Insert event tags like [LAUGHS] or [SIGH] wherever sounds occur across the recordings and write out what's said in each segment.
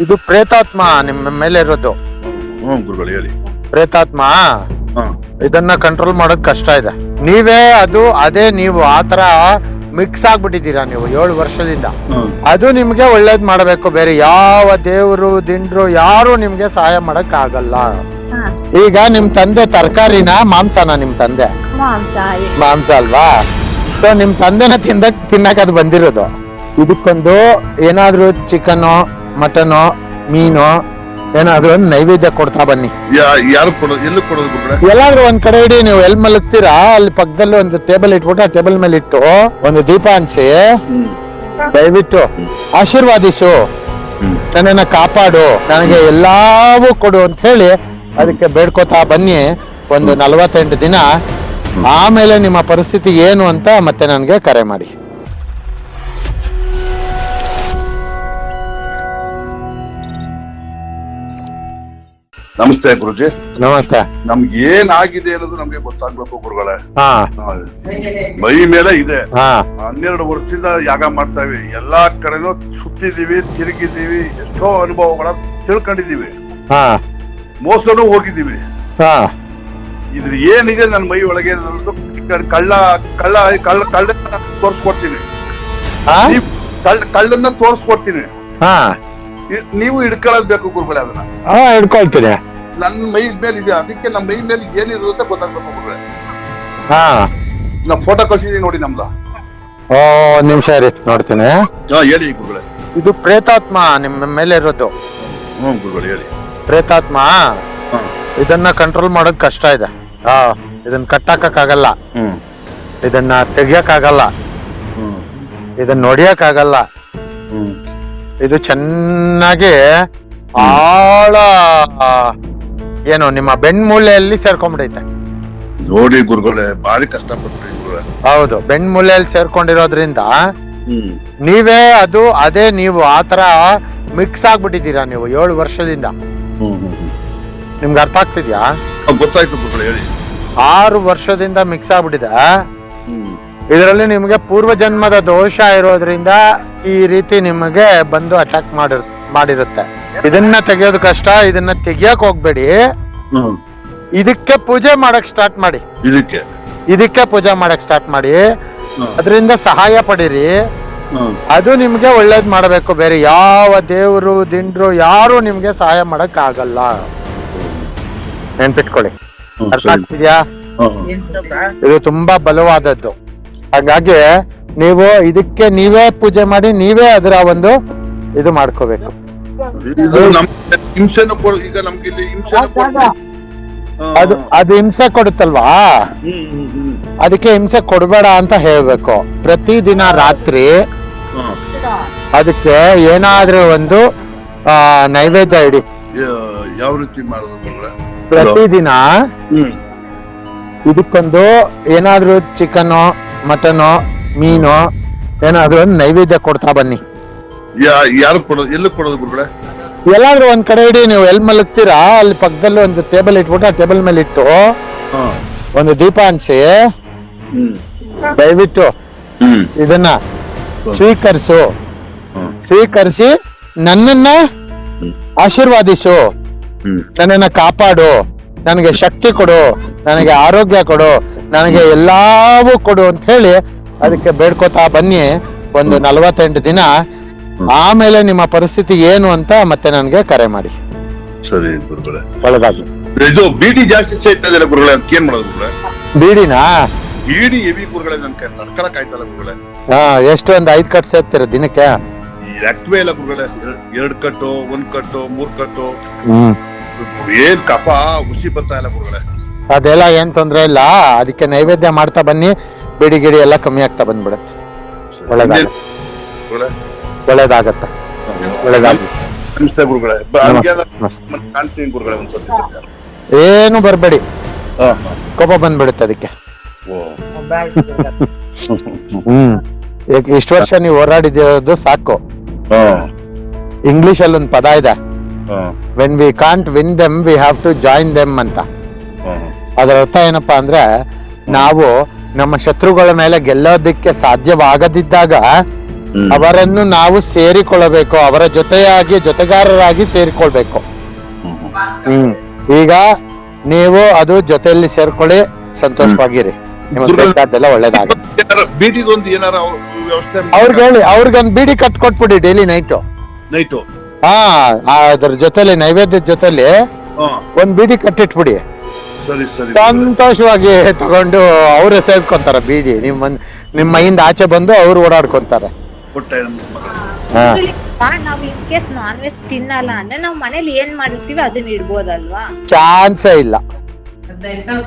ಇದು ಪ್ರೇತಾತ್ಮ ನಿಮ್ಮ ಮೇಲೆ ಇರೋದು. ಗುರುಗಳು ಹೇಳಿ. ಪ್ರೇತಾತ್ಮ? ಹಾ. ಇದನ್ನ ಕಂಟ್ರೋಲ್ ಮಾಡೋದ್ ಕಷ್ಟ ಇದೆ. ನೀವೇ ಅದು ಅದೇ ನೀವು ಆತರ ಮಿಕ್ಸ್ ಆಗ್ಬಿಟ್ಟಿದ್ದೀರಾ ನೀವು ಏಳು ವರ್ಷದಿಂದ. ಹ್ಮ್ ಅದು ನಿಮ್ಗೆ ಒಳ್ಳೇದ್ ಮಾಡಬೇಕು. ಬೇರೆ ಯಾವ ದೇವ್ರು ದಿಂಡ್ರು ಯಾರು ನಿಮ್ಗೆ ಸಹಾಯ ಮಾಡಕ್ ಆಗಲ್ಲ. ಹಾ, ಈಗ ನಿಮ್ ತಂದೆ ತರಕಾರಿನ ಮಾಂಸನ ನಿಮ್ ತಂದೆ? ಮಾಂಸ ಮಾಂಸ ಅಲ್ವಾ? ಸೊ ನಿಮ್ ತಂದೆನ ತಿಂದ ತಿನ್ನಕ್ ಅದು ಬಂದಿರೋದು. ಇದಕ್ಕೊಂದು ಏನಾದ್ರೂ ಚಿಕನ್ ಮಟನ್ ಮೀನು ಏನಾದ್ರು ಒಂದು ನೈವೇದ್ಯ ಕೊಡ್ತಾ ಬನ್ನಿ. ಯಾರು ಕೊಡೋದು ಎಲ್ಲಿ ಕೊಡೋದು ಗುರುಗಳೇ? ಎಲ್ಲಾದ್ರೂ ಒಂದ್ ಕಡೆ ಇಡಿ ನೀವು ಎಲ್ ಮಲಗ್ತೀರಾ ಅಲ್ಲಿ ಪಕ್ಕದಲ್ಲಿ ಒಂದು ಟೇಬಲ್ ಇಟ್ಬಿಟ್ಟು ಆ ಟೇಬಲ್ ಮೇಲೆ ಇಟ್ಟು ಒಂದು ದೀಪ ಹಂಚಿ ದಯವಿಟ್ಟು ಆಶೀರ್ವಾದಿಸು. ನನ್ನನ್ನ ಕಾಪಾಡು ನನಗೆ ಎಲ್ಲವೂ ಕೊಡು ಅಂತ ಹೇಳಿ ಅದಕ್ಕೆ ಬೇಡ್ಕೋತಾ ಬನ್ನಿ ಒಂದು ನಲವತ್ತೆಂಟು ದಿನ. ಆಮೇಲೆ ನಿಮ್ಮ ಪರಿಸ್ಥಿತಿ ಏನು ಅಂತ ಮತ್ತೆ ನನಗೆ ಕರೆ ಮಾಡಿ. ನಮಸ್ತೆ ಗುರುಜಿ. ನಮಸ್ತೆ. ನಮ್ಗೆ ಏನಾಗಿದೆ ಅನ್ನೋದು ನಮ್ಗೆ ಗೊತ್ತಾಗ್ಬೇಕು ಗುರುಗಳೇ. ಹಾ. ಮೈ ಮೇಲೆ ಇದೆ. ಹಾ. ಹನ್ನೆರಡು ವರ್ಷದಿಂದ ಯಾಗ ಮಾಡ್ತಾ ಇವಿ ಎಲ್ಲಾ ಕಡೆನೂ ಸುತ್ತಿದೀವಿ ತಿರುಗಿದೀವಿ ಎಷ್ಟೋ ಅನುಭವಗಳ ತಿಳ್ಕೊಂಡಿದೀವಿ ಹಾ. ಮೋಸನೂ ಹೋಗಿದೀವಿ ಹಾ. ಇದ್ರ ಏನಿದೆ ನನ್ನ ಮೈ ಒಳಗೆ ಕಳ್ಳ ಕಳ್ಳ ಕಳ್ಳ ಕಳ್ಳ ತೋರ್ಸ್ಕೊಡ್ತೀನಿ. ಕಳ್ಳ ಕಳ್ಳನ್ನ ತೋರ್ಸ್ಕೊಡ್ತೀನಿ. ಹಾ. ನೀವು ಹಿಡ್ಕೊಳ್ಳೋದ್ ಬೇಕು ಗುರುಗಳೇ ಅದನ್ನ. ಹಾ ಹಿಡ್ಕೊಳ್ತೀನಿ. ನನ್ನ ಮೈ ಮೇಲೆ ಇದೆ ಅದಕ್ಕೆ ನಮ್ಮ ಮೈ ಮೇಲೆ ಏನಿರುತ್ತೆ ಗೊತ್ತಾಗ್ಬೇಕು ಗುರುಗಳೇ. ಹಾ. ನಾ ಫೋಟೋ ಕಳ್ಸಿದೀನಿ ನೋಡಿ ನಮ್ದು. ಓ ಒಂದ್ ನಿಮಿಷ ರೀ ನೋಡ್ತೀನಿ. ಹಾ ಹೇಳಿ ಗುರುಗಳೇ. ಇದು ಪ್ರೇತಾತ್ಮ ನಿಮ್ಮ ಮೇಲೆ ಇರೋದು. ಹ್ಞೂ ಗುರುಗಳು ಹೇಳಿ. ಪ್ರೇತಾತ್ಮ? ಇದನ್ನ ಕಂಟ್ರೋಲ್ ಮಾಡೋದ್ ಕಷ್ಟ ಇದೆ. ಹಾ. ಇದನ್ನ ಕಟ್ಟಾಕಕ್ಕಾಗಲ್ಲ. ಹ್ಮ್. ಇದನ್ನ ತೆಗಿಯಕ್ಕಾಗಲ್ಲ ಹ್ಮ್. ಇದನ್ನ ನೋಡಿಯಕ್ಕಾಗಲ್ಲ ಹ್ಮ್ ಇದು ಚೆನ್ನಾಗಿ ಆಳ ಏನು ನಿಮ್ಮ ಬೆಣ್ಮೂಲೆಯಲ್ಲಿ ಸೇರ್ಕೊಂಡ್ಬಿಡೈತೆ ನೋಡಿ ಗುರುಗಳೇ ಬಾರಿ ಕಷ್ಟಪಟ್ರಿ ಗುರುಗಳೇ. ಹೌದು ಬೆಣ್ಮೂಲೆಯಲ್ಲಿ ಸೇರ್ಕೊಂಡಿರೋದ್ರಿಂದ ಹ್ಮ್. ನೀವೇ ಅದು ಅದೇ ನೀವು ಆತರ ಮಿಕ್ಸ್ ಆಗ್ಬಿಟ್ಟಿದ್ದೀರಾ ನೀವು ಏಳು ವರ್ಷದಿಂದ. ಹ್ಮ್ ಹ್ಮ್ ಹ್ಮ್. ನಿಮ್ಗೆ ಅರ್ಥ ಆಗ್ತಿದ್ಯಾ? ಆ, ಗೊತ್ತಾಯ್ತು ಗುರುಗಳು ಹೇಳಿ. ಆರು ವರ್ಷದಿಂದ ಮಿಕ್ಸ್ ಆಗ್ಬಿಟ್ಟಿದೆ. ಹ್ಮ್. ಇದರಲ್ಲಿ ನಿಮಗೆ ಪೂರ್ವ ಜನ್ಮದ ದೋಷ ಇರೋದ್ರಿಂದ ಈ ರೀತಿ ನಿಮಗೆ ಬಂದು ಅಟ್ಯಾಕ್ ಮಾಡಿರ್ ಮಾಡಿರುತ್ತೆ. ಇದನ್ನ ತೆಗಿಯೋದು ಕಷ್ಟ ಇದನ್ನ ತೆಗಿಯಕ್ ಹೋಗ್ಬೇಡಿ. ಹ್ಮ್. ಇದಕ್ಕೆ ಪೂಜೆ ಮಾಡಕ್ ಸ್ಟಾರ್ಟ್ ಮಾಡಿ. ಇದಕ್ಕೆ? ಇದಕ್ಕೆ ಪೂಜೆ ಮಾಡಕ್ ಸ್ಟಾರ್ಟ್ ಮಾಡಿ. ಹ್ಮ್. ಅದರಿಂದ ಸಹಾಯ ಪಡೀರಿ. ಹ್ಮ್. ಅದು ನಿಮ್ಗೆ ಒಳ್ಳೇದ್ ಮಾಡಬೇಕು. ಬೇರೆ ಯಾವ ದೇವ್ರು ದಿಂಡ್ರು ಯಾರು ನಿಮ್ಗೆ ಸಹಾಯ ಮಾಡಕ್ ಆಗಲ್ಲ ನೆನ್ಪಿಟ್ಕೊಳ್ಳಿ. ಹ್ಮ್, ಅರ್ಥ ಸರಿ. ಆಗ್ತಿದ್ಯಾ? ಹ್ಮ್, ಹ್ಮ್. ಇದು ತುಂಬಾ ಬಲವಾದದ್ದು. ಹಾಗಾಗಿ ನೀವು ಇದಕ್ಕೆ ನೀವೇ ಪೂಜೆ ಮಾಡಿ ನೀವೇ ಅದರ ಒಂದು ಇದು ಮಾಡ್ಕೋಬೇಕು. ಇದು ನಮ್ ಹಿಂಸೆನ ಈಗ ನಮ್ಗೆ ಇಲ್ಲಿ ಹಿಂಸೆನ ಅದು ಅದು ಹಿಂಸೆ ಕೊಡುತ್ತಲ್ವಾ. ಅದಕ್ಕೆ ಹಿಂಸೆ ಕೊಡಬೇಡ ಅಂತ ಹೇಳ್ಬೇಕು. ಪ್ರತಿದಿನ ರಾತ್ರಿ ಅದಕ್ಕೆ ಏನಾದ್ರೂ ಒಂದು ಆ, ನೈವೇದ್ಯ ಇಡಿ. ಯಾವ ರೀತಿ ಪ್ರತಿದಿನ ಇದಕ್ಕೊಂದು ಏನಾದ್ರೂ ಚಿಕನ್ ಮಟನ್ ಮೀನು? ಏನಾದ್ರು ಒಂದು ನೈವೇದ್ಯ ಕೊಡ್ತಾ ಬನ್ನಿ. ಯಾರು ಕೊಡೋದು? ಎಲ್ಲಿ ಕೊಡೋದು ಗುರುಗಳೇ? ಎಲ್ಲಾದ್ರೂ ಒಂದ್ ಕಡೆ ಇಡಿ ನೀವು ಎಲ್ ಮಲಗ್ತೀರಾ? ಅಲ್ಲಿ ಪಕ್ಕದಲ್ಲಿ ಒಂದು ಟೇಬಲ್ ಇಟ್ಬಿಟ್ಟು ಆ ಟೇಬಲ್ ಮೇಲೆ ಇಟ್ಟು ಒಂದು ದೀಪ ಹಂಚಿ ದಯವಿಟ್ಟು ಇದನ್ನ ಸ್ವೀಕರಿಸು. ಸ್ವೀಕರಿಸಿ ನನ್ನನ್ನ. ಆಶೀರ್ವಾದಿಸು. ನನ್ನನ್ನ ಕಾಪಾಡು. ನನಗೆ ಶಕ್ತಿ ಕೊಡು. ನನಗೆ ಆರೋಗ್ಯ ಕೊಡು. ನನಗೆ ಎಲ್ಲವೂ ಕೊಡು ಅಂತ ಹೇಳಿ ಅದಕ್ಕೆ ಬೇಡ್ಕೋತಾ ಬನ್ನಿ ಒಂದು ನಲವತ್ತೆಂಟು ದಿನ. ಆಮೇಲೆ ನಿಮ್ಮ ಪರಿಸ್ಥಿತಿ ಏನು ಅಂತ ಮತ್ತೆ ನನಗೆ ಕರೆ ಮಾಡಿ. ಸರಿ ಗುರುಗಳೇ. ಒಳ್ಳೆದಾಗ್ಲಿ. ಇದು ಬಿಡಿ ಜಾಸ್ತಿ ಸೇರ್ತಾ ಇದೆಯಲ್ಲ ಗುರುಗಳೇ ಅದಕ್ಕೆ ಏನ್ ಮಾಡೋದು ಗುರುಗಳೇ? ಬೀಡಿನಾ? ಬಿಡಿ ಎವಿ ಗುರುಗಳೇ ನನ್ ಕೈ ತಡ್ಕೊಳಕ್ ಆಯ್ತಲ್ಲ ಗುರುಗಳೇ? ಹಾ ಎಷ್ಟು ಒಂದು ಐದು ಕಟ್ ಸೇರ್ತೀರ ದಿನಕ್ಕೆ? ರಕ್ತವೇ ಇಲ್ಲ ಗುರುಗಳೇ ಎರ್- ಎರಡ್ ಕಟ್ಟು ಒಂದ್ ಕಟ್ಟು ಮೂರ್ ಕಟ್ಟು. ಹ್ಮ್. ಏನ್ ಕಪ ಹುಸಿ ಬರ್ತಾ ಇಲ್ಲ ಗುರುಗಳೇ. ಅದೆಲ್ಲ ಏನ್ ತೊಂದ್ರೆ ಇಲ್ಲ. ಅದಕ್ಕೆ ನೈವೇದ್ಯ ಮಾಡ್ತಾ ಬನ್ನಿ. ಬಿಡಿ ಗಿಡಿ ಎಲ್ಲ ಕಮ್ಮಿ ಆಗ್ತಾ ಬಂದ್ಬಿಡುತ್ತೆ. ಗುರುಗಳೇ. ಒಳ್ಳೇದಾಗತ್ತೆ. ಒಳ್ಳೇದಾಗ್ಲಿ. ನಮಸ್ತೆ ಗುರುಗಳೇ. ಬ- ಹಂಗೆ ಅದ- ಮಸ್ತ್. ಮತ್ತೆ ಕಾಣ್ತೀನಿ ಗುರುಗಳೇ ಒಂದ್ಸತಿ ಏನು ಬರ್ಬೇಡಿ. ಹಾ, ಹಾ. ಕೋಪ ಬಂದ್ಬಿಡುತ್ತೆ ಅದಕ್ಕೆ. ಓ. ಹ್ಮ್. ಇಷ್ಟು ವರ್ಷ ನೀವು ಹೋರಾಡಿದಿರೋದು ಸಾಕು. ಹಾ, ಇಂಗ್ಲಿಷ್ ಅಲ್ಲಿ ಒಂದು ಪದ ಇದೆ. ಹಾ, when we can't win them we have to join them ಅಂತ. ಹಾ. ಅದರ ಅರ್ಥ ಏನಪ್ಪಾ ಅಂದ್ರೆ ನಾವು ನಮ್ಮ ಶತ್ರುಗಳ ಮೇಲೆ ಗೆಲ್ಲೋದಿಕ್ಕೆ ಸಾಧ್ಯವಾಗದಿದ್ದಾಗ ಅವರನ್ನು ನಾವು ಸೇರಿಕೊಳ್ಳಬೇಕು ಅವರ ಜೊತೆಯಾಗಿ ಜೊತೆಗಾರರಾಗಿ ಸೇರಿಕೊಳ್ಬೇಕು. ಹ್ಮ್. ಈಗ ನೀವು ಅದು ಜೊತೆಯಲ್ಲಿ ಸೇರ್ಕೊಳ್ಳಿ ಸಂತೋಷವಾಗಿರಿ. ನಿಮಗೆ ಒಳ್ಳೇದಾಗ ಬೇಕಾದ್ದೆಲ್ಲ ಒಳ್ಳೇದಾಗುತ್ತೆ ಅವ್ರಿಗೆ ಹೇಳಿ ಅವ್ರಿಗೊಂದು ಬೀಡಿ ಕಟ್ ಕೊಟ್ಬಿಡಿ ಡೈಲಿ ನೈಟು. ನೈಟು? ಹಾ ಆ, ಅದ್ರ ಜೊತೆಲಿ ನೈವೇದ್ಯದ ಜೊತೆಲಿ ಒಂದ್ ಬೀಡಿ ಕಟ್ಟಿಟ್ಬಿಡಿ. ಸರಿ ಸರಿ. ಸಂತೋಷವಾಗಿ ತಗೊಂಡು ಅವ್ರೆ ಸೇರ್ಕೊಂತಾರ ಬೀಡಿ ನಿಮ್ಮ ನಿಮ್ಮ ಮೈಯಿಂದ ಆಚೆ ಬಂದು ಅವ್ರು ಓಡಾಡ್ಕೊಂತಾರೆ. ಕೊಟ್ಟೆ ಹಾ. ನಾವ್ ಇನ್ ಕೇಸ್ ನಾನ್ ವೆಜ್ ತಿನ್ನಲ್ಲ ಅಂದ್ರೆ ನಾವ್ ಮನೇಲಿ ಏನ್ ಮಾಡಿರ್ತೀವಿ ಅದನ್ನ ಇಡ್ಬೋದಲ್ವಾ? ಚಾನ್ಸೇ ಇಲ್ಲ.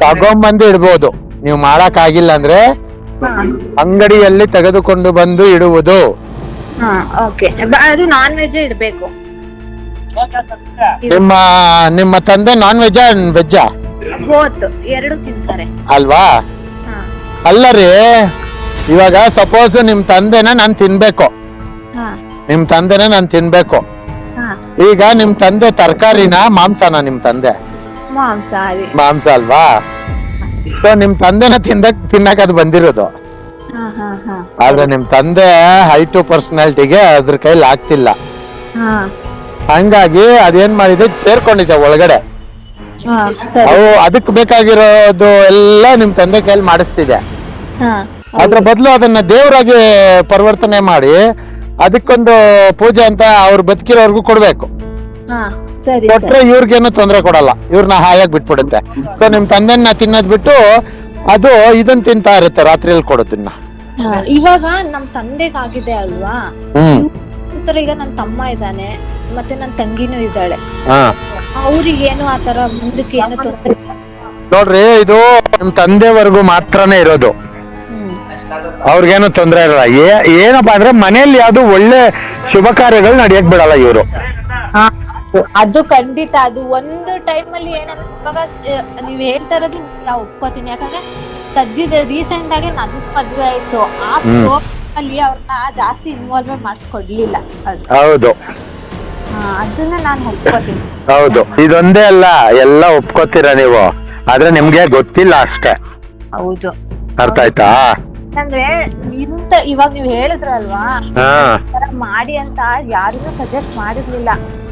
ತಗೊಂಬಂದು ಇಡ್ಬೋದು. ನೀವು ಮಾಡಕ್ ಆಗಿಲ್ಲ ಅಂದ್ರೆ ಅಂಗಡಿಯಲ್ಲಿ ತೆಗೆದುಕೊಂಡು ಬಂದು ಇಡುವುದು. ಹಾ ಓಕೆ ಅದು ನಾನ್ ವೆಜ್ ಇಡ್ಬೇಕು. ನಿಮ್ಮ ನಿಮ್ಮ ತಂದೆ ನಾನ್ ವೆಜ್ಜಾ ವೆಜ್ಜಾ ಬೋತ್ ಎರಡು ತಿಂತಾರೆ. ಅಲ್ವಾ? ಅಲ್ಲ ರೀ ಇವಾಗ ಸಪೋಸ್ ನಿಮ್ ತಂದೆನ ನಾನ್ ತಿನ್ಬೇಕು. ನಿಮ್ ತಂದೆನ ನಾನ್ ತಿನ್ಬೇಕು. ಈಗ ನಿಮ್ ತಂದೆ ತರಕಾರಿನ ಮಾಂಸನ ನಿಮ್ ತಂದೆ? ಮಾಂಸ ಅಲ್ವಾ? ಸೊ ನಿಮ್ ತಂದೆನ ತಿಂದಕ್ ತಿನ್ನಕ್ ಅದು ಬಂದಿರೋದು. ಆದ್ರೆ ನಿಮ್ ತಂದೆ ಹೈಟು ಪರ್ಸನಾಲಿಟಿಗೆ ಅದ್ರ ಕೈಲಿ ಆಗ್ತಿಲ್ಲ. ಹಂಗಾಗಿ ಅದೇನ್ ಮಾಡಿದೆ ಸೇರ್ಕೊಂಡಿದೆ ಒಳಗಡೆ. ಅವು ಅದಕ್ ಬೇಕಾಗಿರೋದು ಎಲ್ಲ ನಿಮ್ ತಂದೆ ಕೈಯಲ್ಲಿ ಮಾಡಿಸ್ತಿದೆ ಅದ್ರ ಬದಲು ಅದನ್ನ ದೇವರಾಗಿ ಪರಿವರ್ತನೆ ಮಾಡಿ ಅದಕ್ಕೊಂದು ಪೂಜೆ ಅಂತ ಅವ್ರು ಬದುಕಿರೋರ್ಗು ಕೊಡ್ಬೇಕು. ಕೊಟ್ರೆ ಇವ್ರಿಗೇನು ತೊಂದರೆ ಕೊಡಲ್ಲ. ಇವ್ರನ್ನ ಹಾಯಾಗಿ ಬಿಟ್ಬಿಡುತ್ತೆ. ಸೊ ನಿಮ್ ತಂದೆನ ತಿನ್ನೋದ್ ಬಿಟ್ಟು ಅದು ಇದನ್ ತಿಂತಾ ಇರುತ್ತೆ ರಾತ್ರಿಯಲ್ಲಿ ಕೊಡೋದನ್ನ. ಇವಾಗ ನಮ್ ತಂದೆಗಾಗಿದೆ ಅಲ್ವಾ? ಈಗ ನನ್ ತಮ್ಮ ಇದ್ದಾನೆ ಮತ್ತೆ ನನ್ ತಂಗಿನೂ ಇದ್ದಾಳೆ. ಹಾ ಆ ತರ ಮುಂದಕ್ಕೆ ಏನು ತೊಂದರೆ ನೋಡ್ರಿ ಇದು ನಿಮ್ ತಂದೆವರೆಗೂ ಮಾತ್ರನೇ ಇರೋದು. ಅವ್ರಿಗೇನು ತೊಂದರೆ ಇರಲ್ಲ. ಏ- ಏನಪ್ಪಾ ಅಂದ್ರೆ ಮನೆಯಲ್ಲಿ ಯಾವ್ದು ಒಳ್ಳೆ ಶುಭ ಕಾರ್ಯಗಳು ನಡೆಯಕ್ ಬಿಡಲ್ಲ ಇವರು. ಹಾ, ಅದು ಖಂಡಿತ ಅದು ಒಂದು ಟೈಮ್ ಅಲ್ಲಿ ಏನಂದ್ರೆ ಇವಾಗ ಆ, ನೀವ್ ಹೇಳ್ತಾ ಇರೋದು ನಾ ಒಪ್ಕೋತೀನಿ. ಯಾಕಂದ್ರೆ ಸದ್ಯದ ರೀಸೆಂಟ್ ಆಗಿ ನನ್ ಮದ್ವೆ ಆಯ್ತು. ಆ. ಅಲ್ಲಿ ಅವ್ರನ್ನ ಜಾಸ್ತಿ ಇನ್ವಾಲ್ವ್ಮೆಂಟ್ ಮಾಡಿಸ್ಕೊಡ್ಲಿಲ್ಲ. ಅದು. ಹೌದು. ಅದನ್ನ ನಾನ್ ಒಪ್ಕೋತೀನಿ. ಹೌದು ಇದೊಂದೇ ಅಲ್ಲ ಎಲ್ಲ ಒಪ್ಕೋತೀರ ನೀವು. ಆದ್ರೆ ನಿಮ್ಗೆ ಗೊತ್ತಿಲ್ಲ ಅಷ್ಟೇ. ಹೌದು. ಅರ್ಥ ಆಯ್ತಾ? ಅಂದ್ರೆ ಇಂತ ಇವಾಗ ನೀವ್ ಹೇಳಿದ್ರಲ್ವಾ? ಹಾ. ತರ ಮಾಡಿ ಅಂತ ಯಾರಿಗೂ ಸಜೆಸ್ಟ್ ಮಾಡಿರ್ಲಿಲ್ಲ.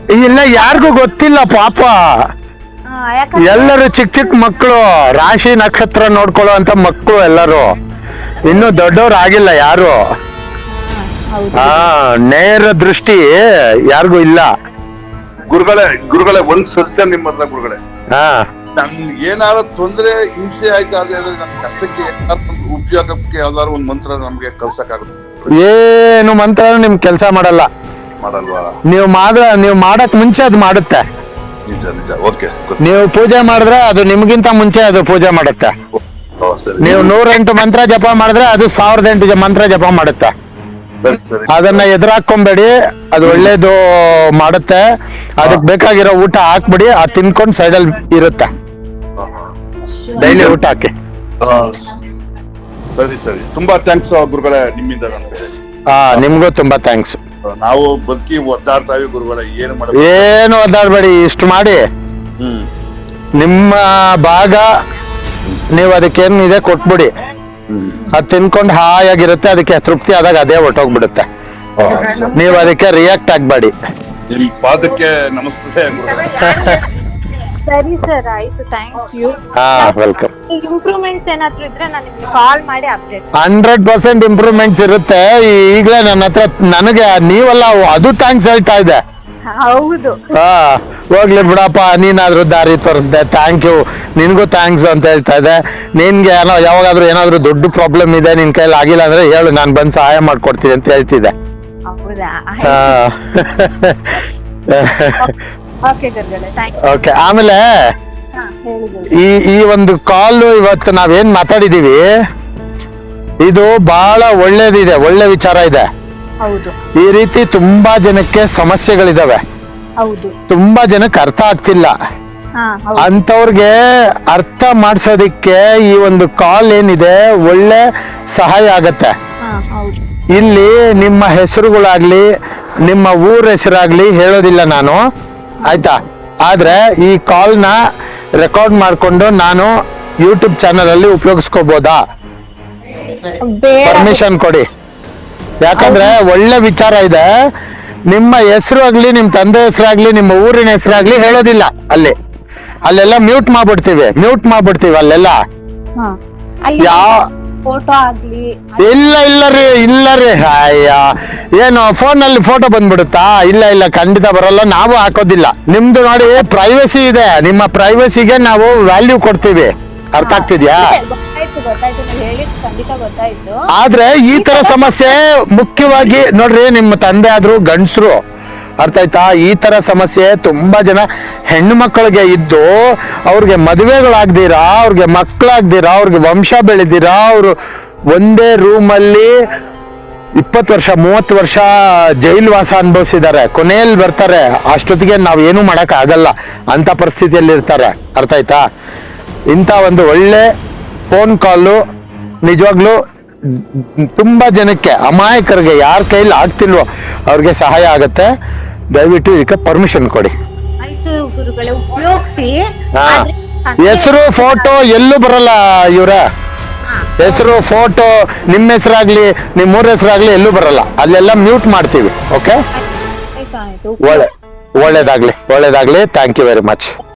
ಇಲ್ಲ ಯಾರಿಗೂ ಗೊತ್ತಿಲ್ಲ ಪಾಪ. ಆ, ಯಾಕಂದ್ರೆ ಎಲ್ಲರೂ ಚಿಕ್ಕ ಚಿಕ್ಕ ಮಕ್ಕಳು ರಾಶಿ ನಕ್ಷತ್ರ ನೋಡ್ಕೊಳ್ಳೋ ಅಂತ ಮಕ್ಕಳು ಎಲ್ಲರೂ. ಇನ್ನು ದೊಡ್ಡವ್ರು ಆಗಿಲ್ಲ ಯಾರು. ಹಾ ನೇರ ದೃಷ್ಟಿ ಯಾರಿಗೂ ಇಲ್ಲ. ಗುರುಗಳೇ ಗುರುಗಳೇ ಒಂದ್ ಸಸ್ಯ ನಿಮ್ಮ ಹತ್ರ ಗುರುಗಳೇ. ಹಾ. ನನ್ ಏನಾರ ತೊಂದ್ರೆ ಹಿಂಸೆ ಆಯ್ತು ಅದೇ ಅಂದ್ರೆ ನಮ್ ಕಷ್ಟಕ್ಕೆ ಉಪಯೋಗಕ್ಕೆ ಯಾವ್ದಾದ್ರು ಒಂದ್ ಮಂತ್ರ ನಮ್ಗೆ ಕಲ್ಸಕ್ಕಾಗುತ್ತೆ ಏನು ಮಂತ್ರ ನಿಮ್ ಕೆಲಸ ಮಾಡಲ್ಲ. ಮಾಡಲ್ವಾ? ನೀವು ಮಾಡ್ರ ನೀವು ಮಾಡಕ್ ಮುಂಚೆ ಅದು ಮಾಡುತ್ತೆ. ನಿಜ ನಿಜ. ಓಕೆ. ನೀವು ಪೂಜೆ ಮಾಡಿದ್ರೆ ಅದು ನಿಮ್ಗಿಂತ ಮುಂಚೆ ಅದು ಪೂಜೆ ಮಾಡುತ್ತೆ. ಸರಿ. ನೀವು ನೂರೆಂಟು ಮಂತ್ರ ಜಪ ಮಾಡಿದ್ರೆ ಅದು ಸಾವಿರದ ಎಂಟು ಜ- ಮಂತ್ರ ಜಪ ಮಾಡುತ್ತೆ. ಅದನ್ನ ಎದುರಾಕೊಂಬೇಡಿ ಅದು ಒಳ್ಳೇದು ಮಾಡುತ್ತೆ. ಅದಕ್ಕೆ ಬೇಕಾಗಿರೋ ಊಟ ಹಾಕ್ಬಿಡಿ. ಅದ್ ತಿನ್ಕೊಂಡ್ ಸೈಡಲ್ಲಿ ಇರುತ್ತೆ. ಡೈಲಿ ಊಟ ಹಾಕಿ. ಸರಿ ಸರಿ. ತುಂಬಾ ಥ್ಯಾಂಕ್ಸ್ ಗುರುಗಳೇ ನಿಮ್ಮಿಂದ ಹಾ ನಿಮ್ಗೂ ತುಂಬಾ ಥ್ಯಾಂಕ್ಸ್ ನಾವು ಬದುಕಿ ಒದ್ದಾಡ್ತಾವಿ ಗುರುಗಳೇ ಏನು ಮಾಡಬೇಕು? ಏನು ಒದ್ದಾಡ್ಬೇಡಿ ಇಷ್ಟು ಮಾಡಿ. ಹ್ಮ್. ನಿಮ್ಮ ಭಾಗ ನೀವು ಅದಕ್ಕೇನು ಇದೆ ಕೊಟ್ಬಿಡಿ. ಅದ್ ತಿನ್ಕೊಂಡು ಹಾಯಾಗಿರುತ್ತೆ ಅದಕ್ಕೆ ತೃಪ್ತಿ ಆದಾಗ ಅದೇ ಹೊಟ್ಟೋಗ್ಬಿಡುತ್ತೆ ನೀವ್ ನೀವು ಅದಕ್ಕೆ ರಿಯಾಕ್ಟ್ ಆಗ್ಬೇಡಿ. ನಿಮ್ ಪಾದಕ್ಕೆ ನಮಸ್ತೆ ಸರಿ ಸರ್ ಆಯ್ತು ಥ್ಯಾಂಕ್ ಯು ಹಾ ವೆಲ್ಕಮ್ ಇಂಪ್ರೂವ್ಮೆಂಟ್ಸ್ ಏನಾದ್ರು ಇದ್ರೆ ನಾನು ನಿಮ್ಗೆ ಕಾಲ್ ಮಾಡಿ ಅಪ್ಡೇಟ್ ಹಂಡ್ರೆಡ್ ಪರ್ಸೆಂಟ್ ಇಂಪ್ರೂವ್ಮೆಂಟ್ಸ್ ಇರುತ್ತೆ. ಈಗಲೇ ನನ್ನ ಹತ್ರ ನನಗೆ ನೀವಲ್ಲ ಅದು ಥ್ಯಾಂಕ್ಸ್ ಹೇಳ್ತಾ ಇದೆ ಹೌದು. ಹಾ ಹೋಗ್ಲಿ ಬಿಡಪ್ಪ ನೀನಾದ್ರೂ ದಾರಿ ತೋರಿಸ್ದೆ ಥ್ಯಾಂಕ್ ಯು ನಿನ್ಗೂ ಥ್ಯಾಂಕ್ಸ್ ಅಂತ ಹೇಳ್ತಾ ಇದೆ ನಿನ್ಗೆ ಏನೋ ಯಾವಾಗಾದ್ರೂ ಏನಾದ್ರೂ ದೊಡ್ಡ ಪ್ರಾಬ್ಲಮ್ ಇದೆ ನಿನ್ ಕೈಲಿ ಆಗಿಲ್ಲ ಅಂದ್ರೆ ಹೇಳು ನಾನು ಬಂದು ಸಹಾಯ ಮಾಡ್ಕೊಡ್ತೀನಿ ಅಂತ ಹೇಳ್ತಿದ್ದೆ. ಹೌದಾ? ಹಾ. ಓಕೆ [LAUGHS] ಗುರುಗಳೇ ಥ್ಯಾಂಕ್ ಓಕೆ ಆಮೇಲೆ ಹಾ ಹೇಳಿದ್ರು ಈ ಈ ಒಂದು ಕಾಲ್ ಇವತ್ತು ನಾವೇನ್ ಮಾತಾಡಿದೀವಿ ಇದು ಬಹಳ ಒಳ್ಳೇದಿದೆ ಒಳ್ಳೆ ವಿಚಾರ ಇದೆ. ಹೌದು. ಈ ರೀತಿ ತುಂಬಾ ಜನಕ್ಕೆ ಸಮಸ್ಯೆಗಳಿದಾವೆ. ಹೌದು. ತುಂಬಾ ಜನಕ್ಕೆ ಅರ್ಥ ಆಗ್ತಿಲ್ಲ. ಹಾ ಹೌದು. ಅಂತವ್ರಿಗೆ ಅರ್ಥ ಮಾಡಿಸೋದಿಕ್ಕೆ ಈ ಒಂದು ಕಾಲ್ ಏನಿದೆ ಒಳ್ಳೆ ಸಹಾಯ ಆಗತ್ತೆ. ಹಾ ಹೌದು. ಇಲ್ಲಿ ನಿಮ್ಮ ಹೆಸರುಗಳಾಗ್ಲಿ ನಿಮ್ಮ ಊರ ಹೆಸರಾಗ್ಲಿ ಹೇಳೋದಿಲ್ಲ ನಾನು. ಆಯ್ತಾ? ಆದ್ರೆ ಈ ಕಾಲ್ನ ರೆಕಾರ್ಡ್ ಮಾಡ್ಕೊಂಡು ನಾನು ಯೂಟ್ಯೂಬ್ ಚಾನಲ್ ಅಲ್ಲಿ ಉಪಯೋಗಿಸ್ಕೋಬೋದಾ? ಬೇಡ. ಪರ್ಮಿಷನ್ ಕೊಡಿ. ಯಾಕಂದ್ರೆ ಒಳ್ಳೆ ವಿಚಾರ ಇದೆ. ನಿಮ್ಮ ಹೆಸರು ಆಗ್ಲಿ ನಿಮ್ ತಂದೆ ಹೆಸರಾಗ್ಲಿ ನಿಮ್ಮ ಊರಿನ ಹೆಸರಾಗ್ಲಿ ಹೇಳೋದಿಲ್ಲ ಅಲ್ಲಿ. ಅಲ್ಲೆಲ್ಲ ಮ್ಯೂಟ್ ಮಾಡ್ಬಿಡ್ತೀವಿ ಮ್ಯೂಟ್ ಮಾಡ್ಬಿಡ್ತೀವಿ ಅಲ್ಲೆಲ್ಲ. ಯಾವ ಯಾ- ಫೋಟೋ ಆಗ್ಲಿ ಇಲ್ಲ ಇಲ್ಲ ರೀ ಇಲ್ಲ ರೀ. ಅಯ್ಯ. ಏನು ಫೋನ್ ಅಲ್ಲಿ ಫೋಟೋ ಬಂದ್ಬಿಡುತ್ತಾ? ಇಲ್ಲ ಇಲ್ಲ ಖಂಡಿತ ಬರಲ್ಲ. ನಾವು ಹಾಕೋದಿಲ್ಲ. ನಿಮ್ದು ನೋಡಿ ಪ್ರೈವಸಿ ಇದೆ. ನಿಮ್ಮ ಪ್ರೈವಸಿಗೆ ನಾವು ವ್ಯಾಲ್ಯೂ ಕೊಡ್ತೀವಿ. ಅರ್ಥ ಆಗ್ತಿದ್ಯಾ? ಗೊತ್ತಾಯ್ತು ಗೊತ್ತಾಯ್ತು. ನೀವು ಹೇಳಿದ್ ಖಂಡಿತ ಗೊತ್ತಾಯ್ತು. ಆದ್ರೆ ಈ ತರ ಸಮಸ್ಯೆ ಮುಖ್ಯವಾಗಿ ನೋಡ್ರಿ ನಿಮ್ಮ ತಂದೆ ಆದ್ರು ಗಂಡಸರು ಅರ್ಥ ಆಯ್ತಾ? ಈ ತರ ಸಮಸ್ಯೆ ತುಂಬಾ ಜನ ಹೆಣ್ಣು ಮಕ್ಕಳಿಗೆ ಇದ್ದು ಅವ್ರಿಗೆ ಮದುವೆಗಳಾಗ್ದಿರಾ ಅವ್ರಿಗೆ ಮಕ್ಕಳಾಗ್ದಿರಾ ಅವ್ರಿಗೆ ವಂಶ ಬೆಳೆದಿರಾ ಅವರು ಒಂದೇ ರೂಮಲ್ಲಿ ಇಪ್ಪತ್ತು ವರ್ಷ ಮೂವತ್ತು ವರ್ಷ ಜೈಲ್ ವಾಸ ಅನುಭವಿಸಿದ್ದಾರೆ ಕೊನೆಯಲ್ಲಿ ಬರ್ತಾರೆ. ಅಷ್ಟೊತ್ತಿಗೆ ನಾವು ಏನು ಮಾಡಕ್ ಆಗಲ್ಲ ಅಂತ ಪರಿಸ್ಥಿತಿಯಲ್ಲಿ ಇರ್ತಾರೆ ಅರ್ಥ ಆಯ್ತಾ? ಇಂಥ ಒಂದು ಒಳ್ಳೆ ಫೋನ್ ಕಾಲು ನಿಜವಾಗ್ಲೂ ತುಂಬಾ ಜನಕ್ಕೆ ಅಮಾಯಕರಿಗೆ ಯಾರ ಕೈಲಿ ಆಗ್ತಿಲ್ವೋ ಅವ್ರಿಗೆ ಸಹಾಯ ಆಗುತ್ತೆ. ದಯವಿಟ್ಟು ಇದಕ್ಕೆ ಪರ್ಮಿಷನ್ ಕೊಡಿ. ಹೆಸರು ಫೋಟೋ ಎಲ್ಲೂ ಬರಲ್ಲ ಇವರ. ಹೆಸರು ಫೋಟೋ ನಿಮ್ಮ ಹೆಸರಾಗ್ಲಿ ನಿಮ್ಮ ಊರ ಹೆಸರಾಗ್ಲಿ ಎಲ್ಲೂ ಬರಲ್ಲ. ಅಲ್ಲೆಲ್ಲ ಮ್ಯೂಟ್ ಮಾಡ್ತೀವಿ ಓಕೆ ಒಳ್ಳೆ ಒಳ್ಳೇದಾಗ್ಲಿ ಒಳ್ಳೇದಾಗ್ಲಿ. Thank you very much